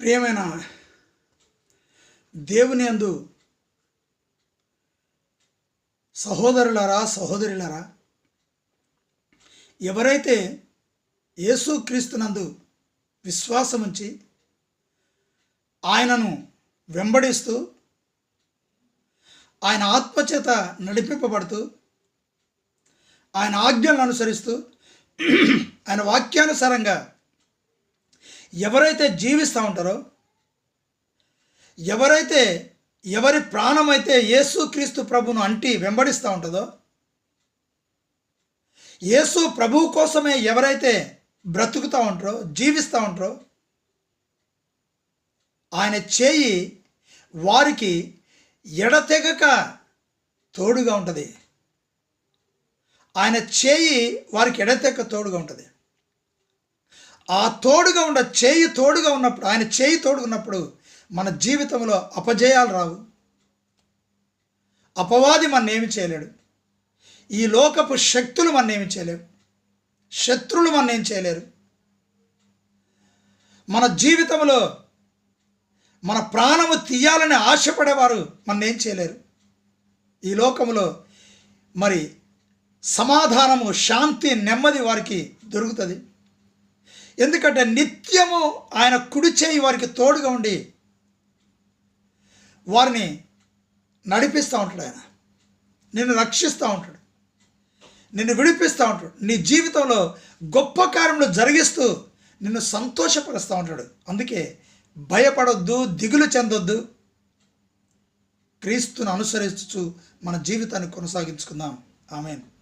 ప్రియమైన దేవుని అందు సహోదరులారా సహోదరులారా ఎవరైతే యేసుక్రీస్తునందు విశ్వాసముంచి ఆయనను వెంబడిస్తూ ఆయన ఆత్మచేత నడిపింపబడుతూ ఆయన ఆజ్ఞలను అనుసరిస్తూ ఆయన వాక్యానుసారంగా ఎవరైతే జీవిస్తూ ఉంటారో ఎవరైతే ఎవరి ప్రాణమైతే యేసుక్రీస్తు ప్రభును అంటి వెంబడిస్తూ ఉంటుందో యేసు ప్రభువు కోసమే ఎవరైతే బ్రతుకుతూ ఉంటారో జీవిస్తూ ఉంటారో ఆయన చేయి వారికి ఎడతెగక తోడుగా ఉంటుంది. ఆయన చేయి వారికి ఎడతెక్క తోడుగా ఉంటుంది. ఆ తోడుగా ఉన్న చేయి తోడుగా ఉన్నప్పుడు ఆయన చేయి తోడుకున్నప్పుడు మన జీవితంలో అపజయాలు రావు. అపవాది మన చేయలేడు. ఈ లోకపు శక్తులు మన ఏమి చేయలేవు. శత్రులు మన ఏం చేయలేరు. మన జీవితంలో మన ప్రాణము తీయాలని ఆశపడేవారు మన చేయలేరు. ఈ లోకములో మరి సమాధానము శాంతి నెమ్మది వారికి దొరుకుతుంది. ఎందుకంటే నిత్యము ఆయన కుడి చేయి వారికి తోడుగా ఉండి వారిని నడిపిస్తూ ఉంటాడు ఆయన. నిన్ను రక్షిస్తూ ఉంటాడు. నిన్ను విడిపిస్తూ ఉంటాడు. నీ జీవితంలో గొప్ప కార్యములు జరిగిస్తూ నిన్ను సంతోషపరుస్తూ ఉంటాడు. అందుకే భయపడొద్దు దిగులు చెందొద్దు. క్రీస్తును అనుసరిస్తూ మన జీవితాన్ని కొనసాగించుకుందాం. ఆమెను.